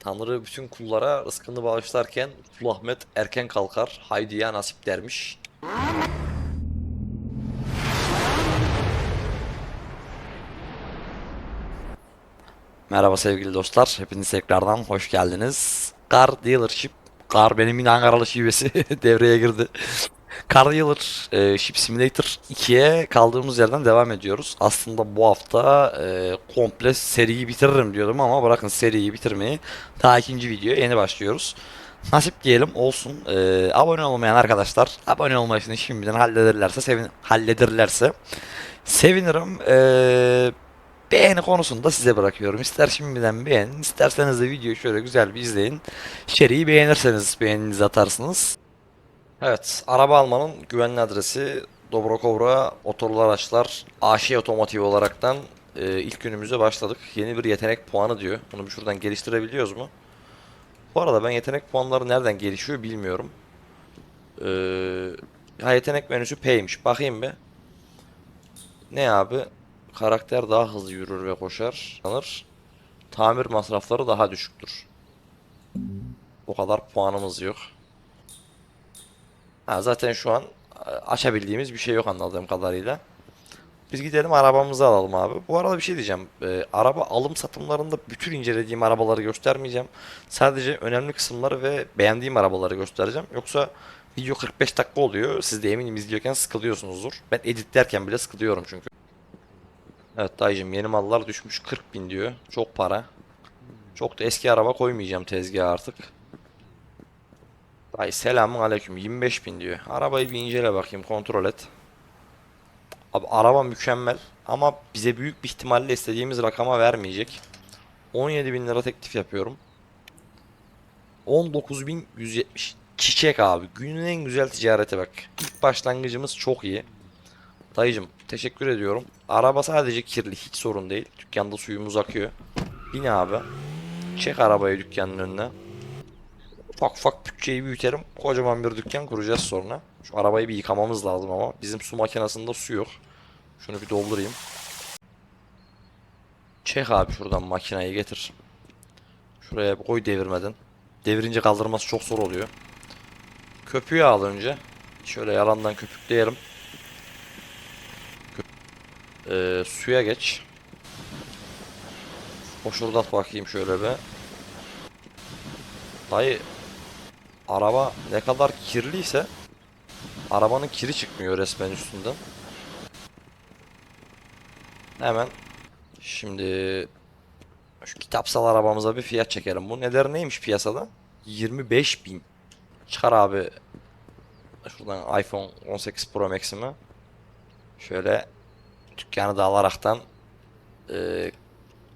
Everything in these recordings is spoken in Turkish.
Tanrı bütün kullara rızkını bağışlarken Kul Ahmet erken kalkar. Haydi ya nasip dermiş. Merhaba sevgili dostlar. Hepiniz tekrardan hoş geldiniz. Car Dealership. Car benim yine Ankaralı şivesi devreye girdi. Car e, Ship Simulator 2'ye kaldığımız yerden devam ediyoruz. Aslında bu hafta e, komple seriyi bitiririm diyordum ama bırakın seriyi bitirmeyi. Daha ikinci videoya yeni başlıyoruz. Nasip diyelim olsun. E, abone olmayan arkadaşlar abone olmasını şimdiden hallederlerse sevin hallederlerse sevinirim. E, beğeni konusunda size bırakıyorum. İster şimdiden beğenin, isterseniz de videoyu şöyle güzel bir izleyin. İçeriği beğenirseniz beğeninizi atarsınız. Evet, araba almanın güvenli adresi Dobrokovra Motorlu Araçlar AŞ Otomotiv olaraktan e, ilk günümüze başladık. Yeni bir yetenek puanı diyor. Bunu bir şuradan geliştirebiliyoruz mu? Bu arada ben yetenek puanları nereden gelişiyor bilmiyorum. Ee, ha yetenek menüsü P'ymiş. Bakayım bir. Ne abi? Karakter daha hızlı yürür ve koşar. Sanır. Tamir masrafları daha düşüktür. O kadar puanımız yok. Ha, zaten şu an e, açabildiğimiz bir şey yok anladığım kadarıyla. Biz gidelim arabamızı alalım abi. Bu arada bir şey diyeceğim. Ee, araba alım satımlarında bütün incelediğim arabaları göstermeyeceğim. Sadece önemli kısımları ve beğendiğim arabaları göstereceğim. Yoksa video 45 dakika oluyor. Siz de eminim izliyorken sıkılıyorsunuzdur. Ben editlerken bile sıkılıyorum çünkü. Evet dayıcım yeni mallar düşmüş 40 bin diyor. Çok para. Çok da eski araba koymayacağım tezgaha artık. Dayı selamun aleyküm 25 bin diyor. Arabayı bir incele bakayım kontrol et. Abi araba mükemmel ama bize büyük bir ihtimalle istediğimiz rakama vermeyecek. 17 bin lira teklif yapıyorum. 19.170 Çiçek abi. Günün en güzel ticareti bak. İlk başlangıcımız çok iyi. Dayıcım teşekkür ediyorum. Araba sadece kirli hiç sorun değil. Dükkanda suyumuz akıyor. Bin abi. Çek arabayı dükkanın önüne. Ufak ufak bütçeyi büyüterim. Kocaman bir dükkan kuracağız sonra. Şu arabayı bir yıkamamız lazım ama. Bizim su makinesinde su yok. Şunu bir doldurayım. Çek abi şuradan makineyi getir. Şuraya koy devirmeden. Devirince kaldırması çok zor oluyor. Köpüğü al önce. Şöyle yalandan köpükleyelim. Ee, suya geç. Hoşurdat bakayım şöyle be. Dayı araba ne kadar kirliyse arabanın kiri çıkmıyor resmen üstünden. Hemen şimdi şu kitapsal arabamıza bir fiyat çekelim. Bu neler neymiş piyasada? 25 bin. Çıkar abi şuradan iPhone 18 Pro Max'imi. Şöyle dükkanı da alaraktan eee,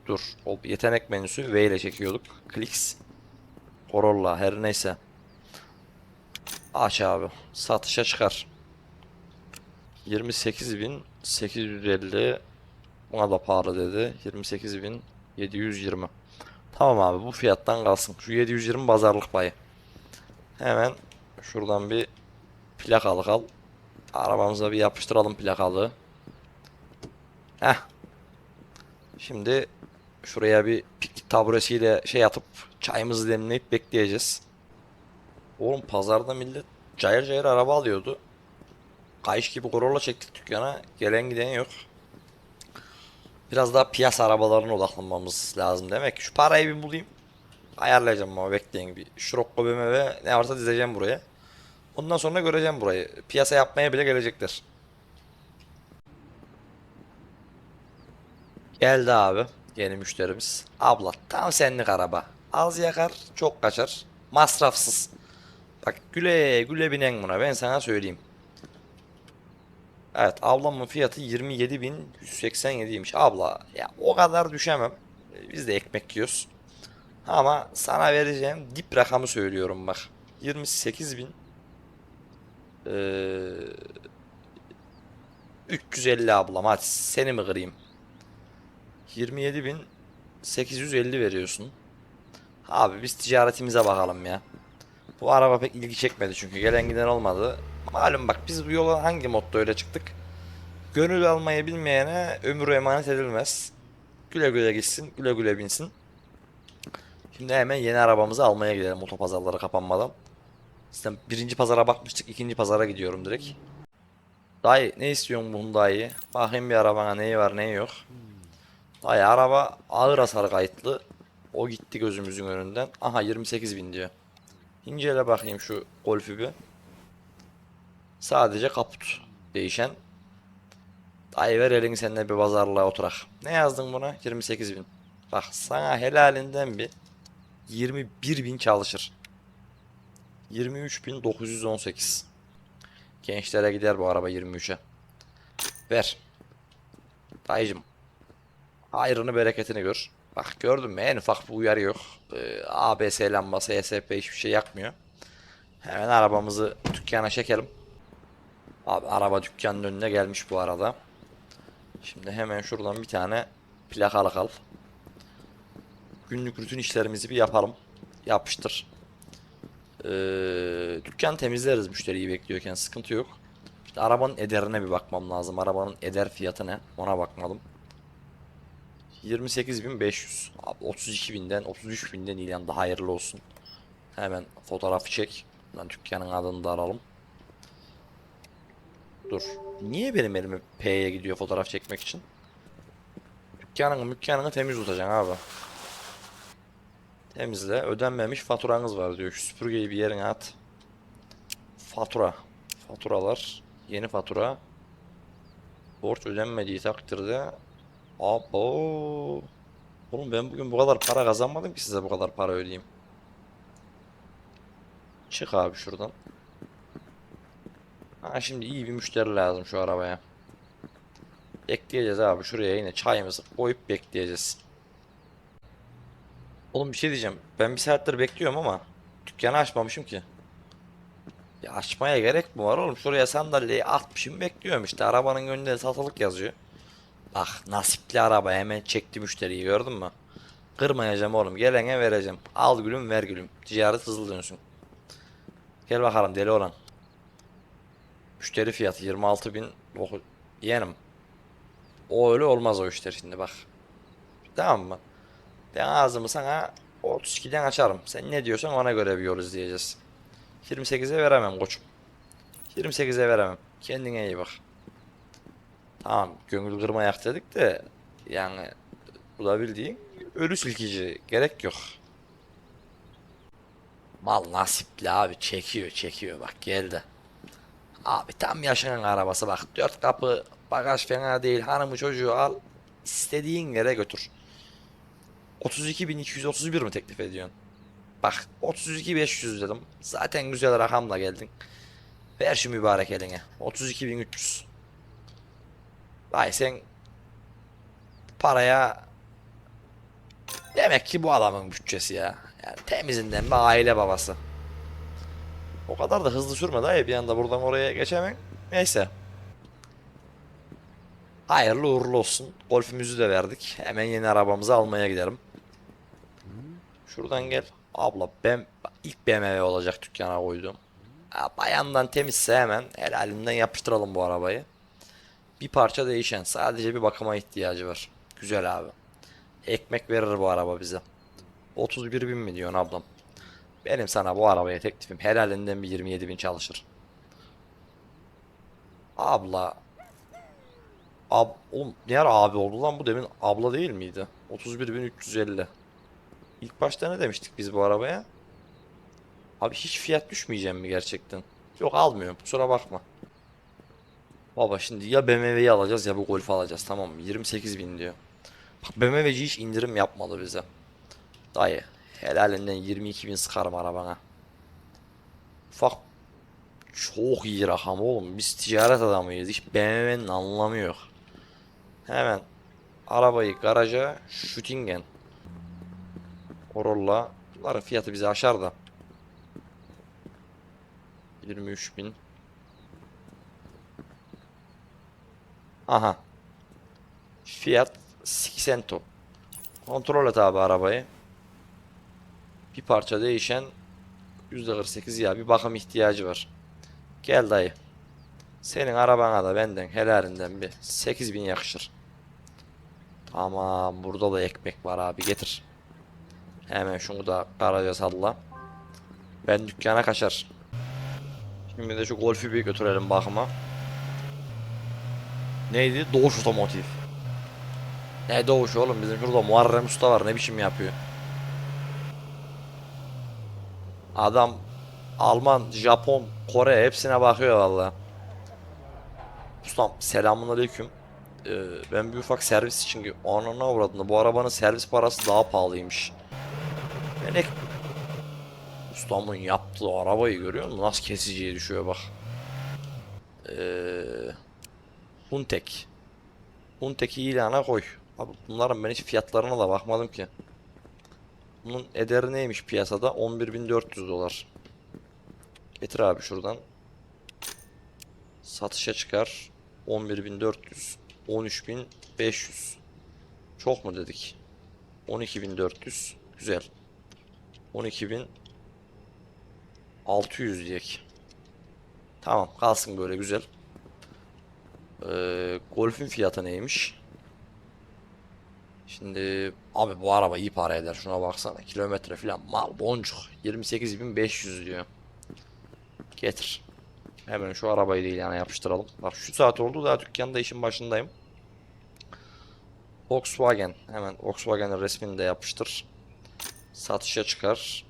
dur yetenek menüsü V ile çekiyorduk. Clicks Corolla her neyse. Aç abi. Satışa çıkar. 28.850 Buna da pahalı dedi. 28.720 Tamam abi bu fiyattan kalsın. Şu 720 pazarlık payı. Hemen şuradan bir plakalık al. Arabamıza bir yapıştıralım plakalığı. Heh. Şimdi şuraya bir piknik taburesiyle şey atıp çayımızı demleyip bekleyeceğiz. Oğlum pazarda millet cayır cayır araba alıyordu. Kayış gibi Corolla çektik dükkana. Gelen giden yok. Biraz daha piyasa arabalarına odaklanmamız lazım demek. Şu parayı bir bulayım. Ayarlayacağım ama bekleyin bir. Scirocco BMW ne varsa dizeceğim buraya. Ondan sonra göreceğim burayı. Piyasa yapmaya bile gelecekler. Geldi abi. Yeni müşterimiz. Abla tam senlik araba. Az yakar, çok kaçar. Masrafsız. Bak güle güle binen buna ben sana söyleyeyim. Evet ablamın fiyatı 27.187'ymiş. Abla ya o kadar düşemem. Biz de ekmek yiyoruz. Ama sana vereceğim dip rakamı söylüyorum bak. 28.000 ee, 350 ablam hadi seni mi kırayım? 27.850 veriyorsun. Abi biz ticaretimize bakalım ya. Bu araba pek ilgi çekmedi çünkü gelen giden olmadı. Malum bak biz bu yola hangi modda öyle çıktık? Gönül almayı bilmeyene ömür emanet edilmez. Güle güle gitsin, güle güle binsin. Şimdi hemen yeni arabamızı almaya gidelim otopazarları kapanmadan. Zaten birinci pazara bakmıştık. ikinci pazara gidiyorum direkt. Dayı ne istiyorsun bu Hyundai'yi? Bakayım bir arabana neyi var neyi yok. Dayı araba ağır hasar kayıtlı. O gitti gözümüzün önünden. Aha 28 bin diyor. İncele bakayım şu Golf'ü bir. Sadece kaput değişen. Dayı ver elini seninle bir pazarlığa oturak. Ne yazdın buna? 28 bin. Bak sana helalinden bir 21 bin çalışır. 23.918. Gençlere gider bu araba 23'e. Ver. Dayıcım. Hayrını bereketini gör. Bak gördün mü en ufak bir uyarı yok. Ee, ABS lambası, ESP hiçbir şey yakmıyor. Hemen arabamızı dükkana çekelim. Abi araba dükkanın önüne gelmiş bu arada. Şimdi hemen şuradan bir tane plakalık al. Günlük rutin işlerimizi bir yapalım. Yapıştır. Ee, dükkan temizleriz müşteriyi bekliyorken sıkıntı yok. İşte arabanın ederine bir bakmam lazım. Arabanın eder fiyatı ne? Ona bakmadım. 28.500. Abi 32.000'den 33.000'den ilan daha hayırlı olsun. Hemen fotoğrafı çek. Lan dükkanın adını da alalım. Dur. Niye benim elime P'ye gidiyor fotoğraf çekmek için? Dükkanını mükkanını temiz tutacaksın abi. Temizle. Ödenmemiş faturanız var diyor. Şu süpürgeyi bir yerine at. Fatura. Faturalar. Yeni fatura. Borç ödenmediği takdirde. Abo. Oğlum ben bugün bu kadar para kazanmadım ki size bu kadar para ödeyeyim. Çık abi şuradan. Ha şimdi iyi bir müşteri lazım şu arabaya. Bekleyeceğiz abi şuraya yine çayımızı koyup bekleyeceğiz. Oğlum bir şey diyeceğim. Ben bir saattir bekliyorum ama dükkanı açmamışım ki. Ya açmaya gerek mi var oğlum? Şuraya sandalyeyi atmışım bekliyorum işte. Arabanın önünde satılık yazıyor. Bak nasipli araba hemen çekti müşteriyi gördün mü? Kırmayacağım oğlum. Gelene vereceğim. Al gülüm ver gülüm. Ticaret hızlı dönsün. Gel bakalım deli olan. Müşteri fiyatı 26 bin. Yeğenim. O öyle olmaz o işler şimdi bak. Tamam mı? Ben ağzımı sana 32'den açarım. Sen ne diyorsan ona göre bir yol izleyeceğiz. 28'e veremem koçum. 28'e veremem. Kendine iyi bak. Tamam gönül kırmayak dedik de yani bu da bildiğin ölü silkici gerek yok. Mal nasipli abi çekiyor çekiyor bak geldi. Abi tam yaşanan arabası bak dört kapı bagaj fena değil hanımı çocuğu al istediğin yere götür. 32.231 mi teklif ediyorsun? Bak 32.500 dedim. Zaten güzel rakamla geldin. Ver şu mübarek eline. 32.300. Vay sen paraya demek ki bu adamın bütçesi ya. Yani temizinden bir aile babası. O kadar da hızlı sürme dayı bir anda buradan oraya geçemem. Neyse. Hayırlı uğurlu olsun. Golfümüzü de verdik. Hemen yeni arabamızı almaya gidelim. Şuradan gel. Abla ben ilk BMW olacak dükkana koydum. Bayandan temizse hemen helalinden yapıştıralım bu arabayı. Bir parça değişen. Sadece bir bakıma ihtiyacı var. Güzel abi. Ekmek verir bu araba bize. 31 bin mi diyorsun ablam? Benim sana bu arabaya teklifim helalinden bir 27 bin çalışır. Abla. Ab oğlum ne ara abi oldu lan bu demin abla değil miydi? 31.350. İlk başta ne demiştik biz bu arabaya? Abi hiç fiyat düşmeyeceğim mi gerçekten? Yok almıyorum kusura bakma. Baba şimdi ya BMW'yi alacağız ya bu Golf'ü alacağız tamam mı? 28 bin diyor. Bak BMW'ci hiç indirim yapmadı bize. Dayı helalinden 22 bin sıkarım arabana. Ufak çok iyi rakam oğlum. Biz ticaret adamıyız. Hiç BMW'nin anlamı yok. Hemen arabayı garaja Şütingen Corolla Bunların fiyatı bize aşar da 23 bin Aha. Fiyat 80 Kontrol et abi arabayı. Bir parça değişen %48 ya bir bakım ihtiyacı var. Gel dayı. Senin arabana da benden helalinden bir 8000 yakışır. Tamam burada da ekmek var abi getir. Hemen şunu da garaja salla. Ben dükkana kaçar. Şimdi de şu golfü bir götürelim bakıma. Neydi? Doğuş Otomotiv. Ne Doğuş oğlum bizim şurada Muharrem Usta var ne biçim yapıyor. Adam Alman, Japon, Kore hepsine bakıyor valla. Ustam selamun aleyküm. Ee, ben bir ufak servis için anana uğradım. Bu arabanın servis parası daha pahalıymış. Ben ek... Ustamın yaptığı arabayı görüyor musun? Nasıl kesiciye düşüyor bak. Ee, Huntek. Huntek'i ilana koy. Abi bunların ben hiç fiyatlarına da bakmadım ki. Bunun ederi neymiş piyasada? 11.400 dolar. Getir abi şuradan. Satışa çıkar. 11.400. 13.500. Çok mu dedik? 12.400. Güzel. 12.600 diyek. Tamam kalsın böyle güzel. Ee, Golf'ün fiyatı neymiş? Şimdi abi bu araba iyi para eder şuna baksana. Kilometre falan mal boncuk. 28.500 diyor. Getir. Hemen şu arabayı değil yani yapıştıralım. Bak şu saat oldu daha dükkanda işin başındayım. Volkswagen hemen Volkswagen'in resmini de yapıştır. Satışa çıkar.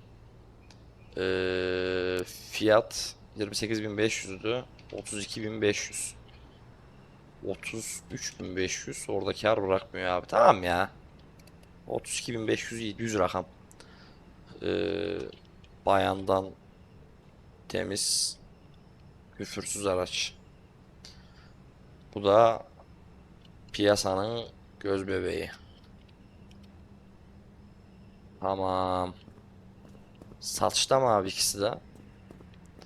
Ee, Fiyat 28.500'dü 32.500 33.500 orada kar bırakmıyor abi. Tamam ya. 32.500 düz rakam. Ee, bayandan temiz küfürsüz araç. Bu da piyasanın göz bebeği. Tamam. Satışta mı abi ikisi de?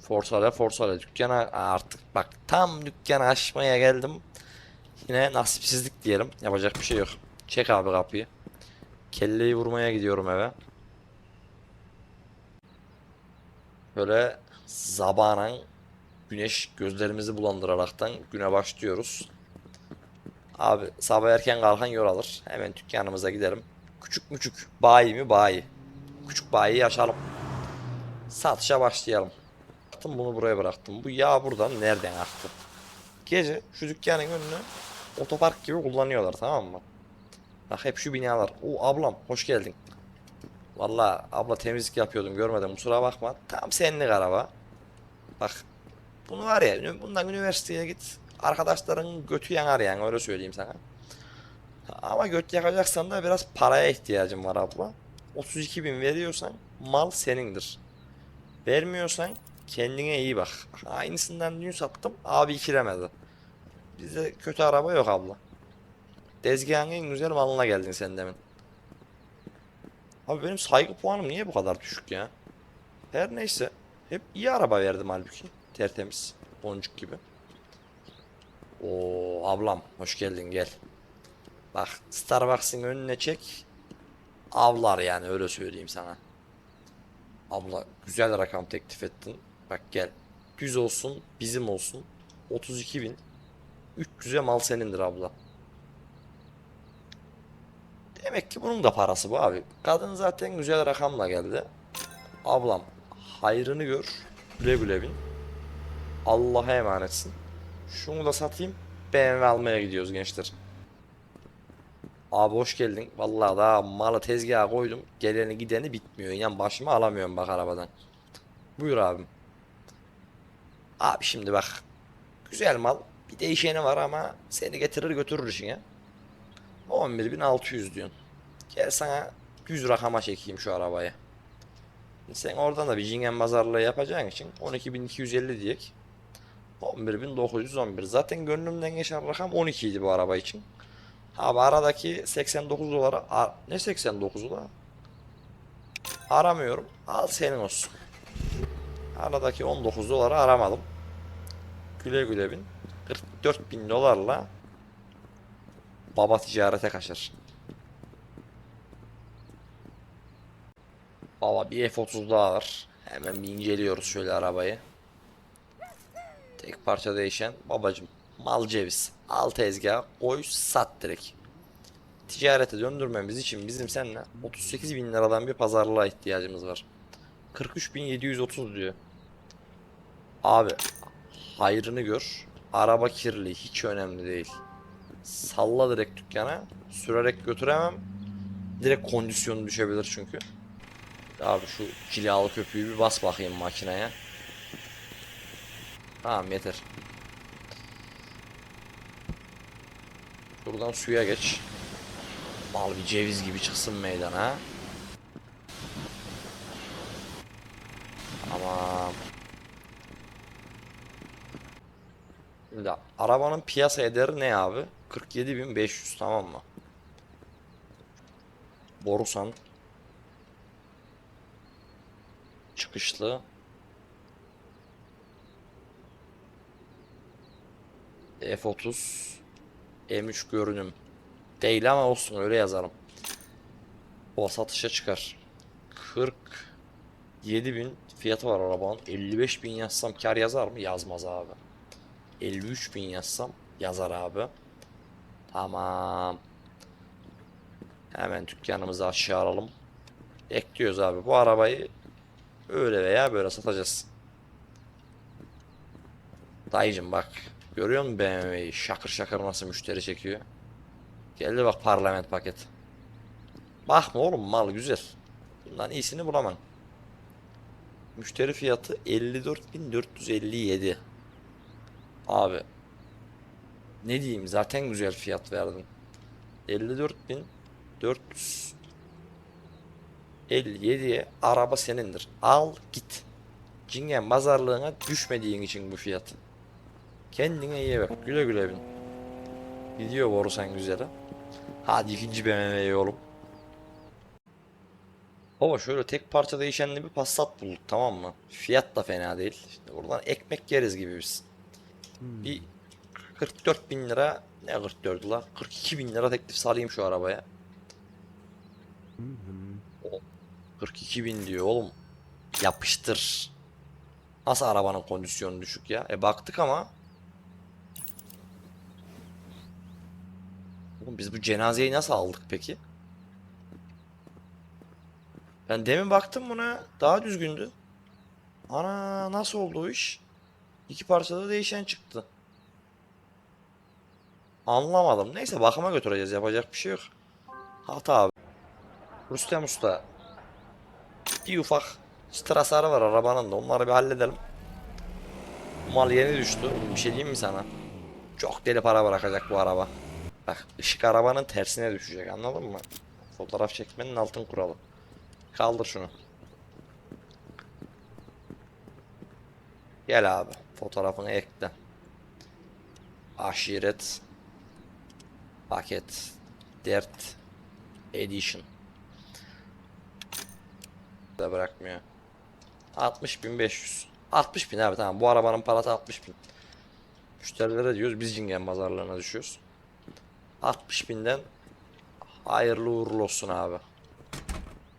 Forsale Forsale dükkana artık bak tam dükkanı açmaya geldim. Yine nasipsizlik diyelim. Yapacak bir şey yok. Çek abi kapıyı. Kelleyi vurmaya gidiyorum eve. Böyle zabanan güneş gözlerimizi bulandıraraktan güne başlıyoruz. Abi sabah erken kalkan yol alır. Hemen dükkanımıza gidelim. Küçük müçük bayi mi bayi. Küçük bayiyi açalım. Satışa başlayalım. Bunu buraya bıraktım. Bu yağ buradan nereden aktı? Gece şu dükkanın önünü otopark gibi kullanıyorlar tamam mı? Bak hep şu binalar. O ablam hoş geldin. Vallahi abla temizlik yapıyordum görmedim kusura bakma. Tam senlik araba. Bak bunu var ya bundan üniversiteye git. Arkadaşların götü yanar yani öyle söyleyeyim sana. Ama göt yakacaksan da biraz paraya ihtiyacım var abla. 32 bin veriyorsan mal senindir. Vermiyorsan kendine iyi bak. Aynısından dün sattım abi ikiremedi. Bizde kötü araba yok abla. Tezgahın en güzel malına geldin sen demin. Abi benim saygı puanım niye bu kadar düşük ya? Her neyse. Hep iyi araba verdim halbuki. Tertemiz. Boncuk gibi. Oo ablam hoş geldin gel. Bak Starbucks'ın önüne çek. Avlar yani öyle söyleyeyim sana. Abla güzel rakam teklif ettin. Bak gel. Düz olsun bizim olsun. 32 bin. 300'e mal senindir abla. Demek ki bunun da parası bu abi. Kadın zaten güzel rakamla geldi. Ablam hayrını gör. Güle güle bin. Allah'a emanetsin. Şunu da satayım. BMW almaya gidiyoruz gençler. Abi hoş geldin. Vallahi daha malı tezgaha koydum. Geleni gideni bitmiyor. Yani başıma alamıyorum bak arabadan. Buyur abim. Abi şimdi bak. Güzel mal. Bir değişeni var ama seni getirir götürür işine. 11.600 diyorsun. Gel sana 100 rakama çekeyim şu arabayı. Sen oradan da bir cingen pazarlığı yapacağın için 12.250 diyek. 11.911. Zaten gönlümden geçen rakam 12 idi bu araba için. Abi aradaki 89 dolara ne 89'u da aramıyorum. Al senin olsun. Aradaki 19 doları aramadım. Güle güle bin. 44 bin dolarla baba ticarete kaçar. Baba bir F30 daha var. Hemen bir inceliyoruz şöyle arabayı. Tek parça değişen babacım mal ceviz. Al tezgaha koy sat direkt. ticarete döndürmemiz için bizim seninle 38 bin liradan bir pazarlığa ihtiyacımız var. 43.730 diyor. Abi hayrını gör. Araba kirli hiç önemli değil. Salla direkt dükkana. Sürerek götüremem. Direkt kondisyonu düşebilir çünkü. Abi şu cilalı köpüğü bir bas bakayım makineye. Tamam yeter. Buradan suya geç. Mal bir ceviz gibi çıksın meydana. Tamam. Şimdi arabanın piyasa ederi ne abi? 47.500 tamam mı? Borusan çıkışlı F30 M3 görünüm değil ama olsun öyle yazarım. O satışa çıkar. 47 bin fiyatı var arabanın. 55 bin yazsam kar yazar mı? Yazmaz abi. 53 bin yazsam yazar abi. Tamam. Hemen dükkanımızı aşağı alalım. Ekliyoruz abi. Bu arabayı öyle veya böyle satacağız. Dayıcım bak. Görüyor musun BMW'yi? Şakır şakır nasıl müşteri çekiyor. Geldi bak parlament paket. Bakma oğlum mal güzel. Bundan iyisini bulamam. Müşteri fiyatı 54.457. Abi. Ne diyeyim zaten güzel fiyat verdin. 54.457'ye araba senindir. Al git. Cingen pazarlığına düşmediğin için bu fiyat. Kendine iyi bak. Güle güle bin. Gidiyor boru sen güzeli. Hadi ikinci BMW'ye oğlum. Baba şöyle tek parça değişenli bir Passat bulduk tamam mı? Fiyat da fena değil. İşte buradan ekmek yeriz gibi biz. Bir 44 bin lira ne 44 la 42 bin lira teklif salayım şu arabaya. O 42 bin diyor oğlum. Yapıştır. Nasıl arabanın kondisyonu düşük ya? E baktık ama. Oğlum biz bu cenazeyi nasıl aldık peki? Ben demin baktım buna daha düzgündü. Ana nasıl oldu o iş? İki parçada değişen çıktı. Anlamadım. Neyse bakıma götüreceğiz. Yapacak bir şey yok. Hata abi. Rüstem Usta. Bir ufak strasarı var arabanın da. Onları bir halledelim. Mal yeni düştü. Bir şey diyeyim mi sana? Çok deli para bırakacak bu araba. Bak ışık arabanın tersine düşecek anladın mı? Fotoğraf çekmenin altın kuralı. Kaldır şunu. Gel abi. Fotoğrafını ekle. Aşiret. Paket. Dert. Edition. Da bırakmıyor. 60.500. 60 bin abi tamam. Bu arabanın parası 60 bin. Müşterilere diyoruz biz cingen pazarlarına düşüyoruz. 60 binden hayırlı uğurlu olsun abi.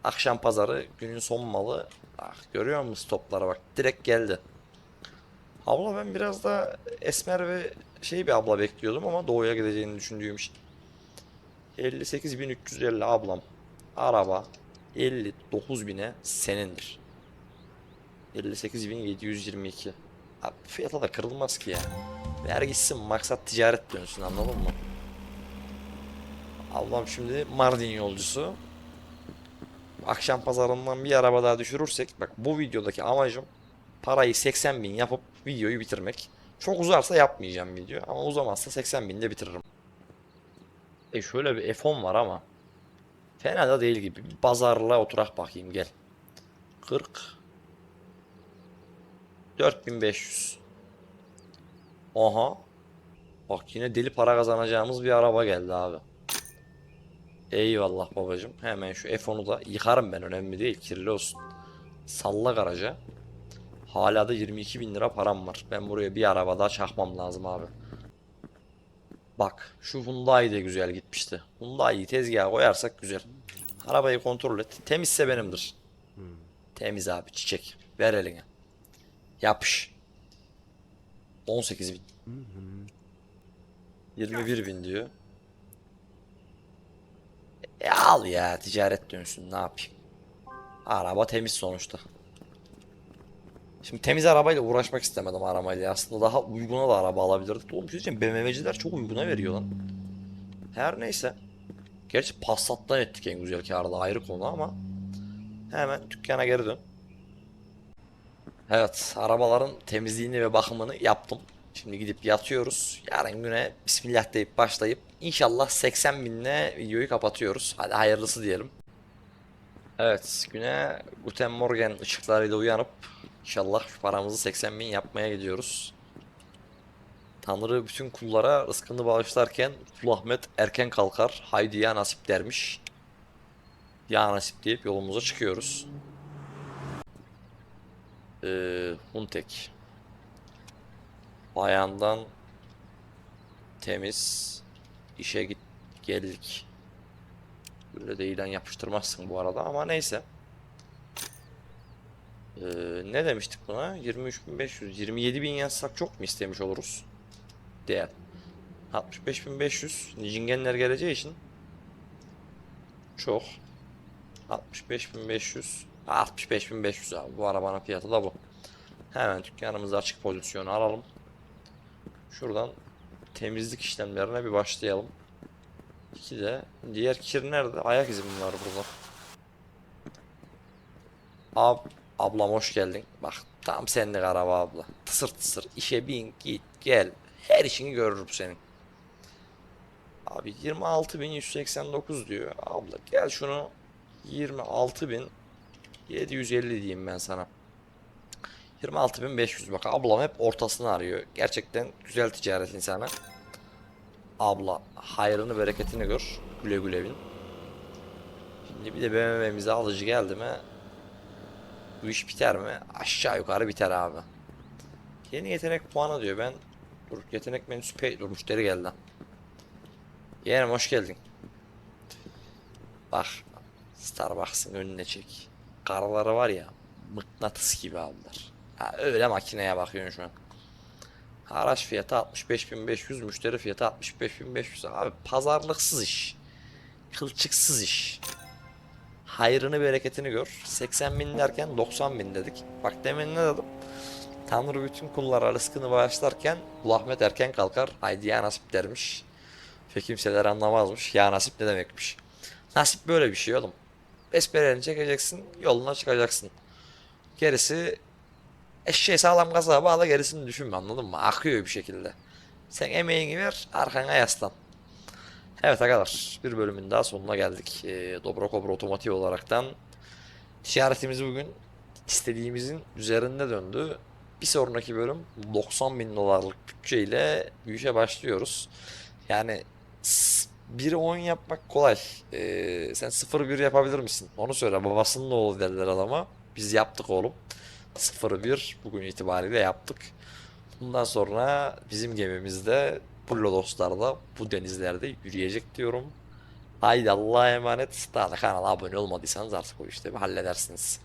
Akşam pazarı günün son malı. Ah, görüyor musun stoplara bak. Direkt geldi. Abla ben biraz da esmer ve şey bir abla bekliyordum ama doğuya gideceğini düşündüğüm için. 58.350 ablam. Araba 59.000'e senindir. 58.722. Abi fiyata da kırılmaz ki ya. Ver gitsin maksat ticaret dönsün anladın mı? Ablam şimdi Mardin yolcusu. Akşam pazarından bir araba daha düşürürsek bak bu videodaki amacım parayı 80 bin yapıp videoyu bitirmek. Çok uzarsa yapmayacağım video ama uzamazsa 80 binde bitiririm. E şöyle bir F10 var ama fena da değil gibi. Bir oturak bakayım gel. 40 4500 Aha Bak yine deli para kazanacağımız bir araba geldi abi. Eyvallah babacım. Hemen şu F10'u da yıkarım ben önemli değil. Kirli olsun. Salla garaja. Hala da 22 bin lira param var. Ben buraya bir araba daha çakmam lazım abi. Bak şu Hyundai de güzel gitmişti. Hyundai'yi tezgaha koyarsak güzel. Arabayı kontrol et. Temizse benimdir. Temiz abi çiçek. Ver eline. Yapış. 18 bin. 21 bin diyor. E al ya ticaret dönsün ne yapayım. Araba temiz sonuçta. Şimdi temiz arabayla uğraşmak istemedim arabayla. Aslında daha uyguna da araba alabilirdik. Oğlum şey BMW'ciler çok uyguna veriyor lan. Her neyse. Gerçi Passat'tan ettik en güzel da ayrı konu ama. Hemen dükkana geri dön. Evet, arabaların temizliğini ve bakımını yaptım. Şimdi gidip yatıyoruz. Yarın güne Bismillah deyip başlayıp inşallah 80 binle videoyu kapatıyoruz. Hadi hayırlısı diyelim. Evet, güne Guten Morgen ışıklarıyla uyanıp inşallah şu paramızı 80 bin yapmaya gidiyoruz. Tanrı bütün kullara rızkını bağışlarken Kul Ahmet erken kalkar. Haydi ya nasip dermiş. Ya nasip deyip yolumuza çıkıyoruz. Ee, Huntek. Bayandan temiz işe git geldik. Böyle de ilan yapıştırmazsın bu arada ama neyse. Ee, ne demiştik buna? 23.500, 27.000 yazsak çok mu istemiş oluruz? Değer. 65.500 Nicingenler geleceği için çok. 65.500 65.500 abi bu arabanın fiyatı da bu. Hemen dükkanımızı açık pozisyonu alalım. Şuradan temizlik işlemlerine bir başlayalım. İki de diğer kir nerede? Ayak izi mi var burada? Ab ablam hoş geldin. Bak tam senlik araba abla. Tısır tısır işe bin git gel. Her işini görür bu senin. Abi 26.189 diyor. Abla gel şunu 26.750 diyeyim ben sana. 26.500 bak ablam hep ortasını arıyor. Gerçekten güzel ticaret insanı. Abla hayrını bereketini gör. Güle güle bin. Şimdi bir de BMW'mize alıcı geldi mi bu iş biter mi? Aşağı yukarı biter abi. Yeni yetenek puanı diyor ben. Dur yetenek menüsü pay dur müşteri geldi. Yeğenim hoş geldin. Bak Starbucks'ın önüne çek. Karıları var ya mıknatıs gibi aldılar. Ha, öyle makineye bakıyorsun şu an. Araç fiyatı 65.500, müşteri fiyatı 65.500. Abi pazarlıksız iş. Kılçıksız iş. Hayrını bereketini gör. 80 bin derken 90 bin dedik. Bak demin ne dedim? Tanrı bütün kullara rızkını bağışlarken Kul Ahmet erken kalkar. Haydi ya nasip dermiş. Ve kimseler anlamazmış. Ya nasip ne demekmiş. Nasip böyle bir şey oğlum. Besbereni çekeceksin, yoluna çıkacaksın. Gerisi eşeği sağlam gaza bağla gerisini düşünme anladın mı? Akıyor bir şekilde. Sen emeğini ver, arkana yaslan. Evet arkadaşlar, bir bölümün daha sonuna geldik. Ee, Dobro Kobra Otomotiv olaraktan ticaretimiz bugün istediğimizin üzerinde döndü. Bir sonraki bölüm 90 bin dolarlık bütçeyle bu başlıyoruz. Yani s- 1'e 10 yapmak kolay. Ee, sen 0-1 yapabilir misin? Onu söyle. Babasının oğlu derler adama. Biz yaptık oğlum. 0-1 bugün itibariyle yaptık. Bundan sonra bizim gemimizde bu lodoslarda bu denizlerde yürüyecek diyorum. Haydi Allah'a emanet. Daha da kanala abone olmadıysanız artık o işte bir halledersiniz.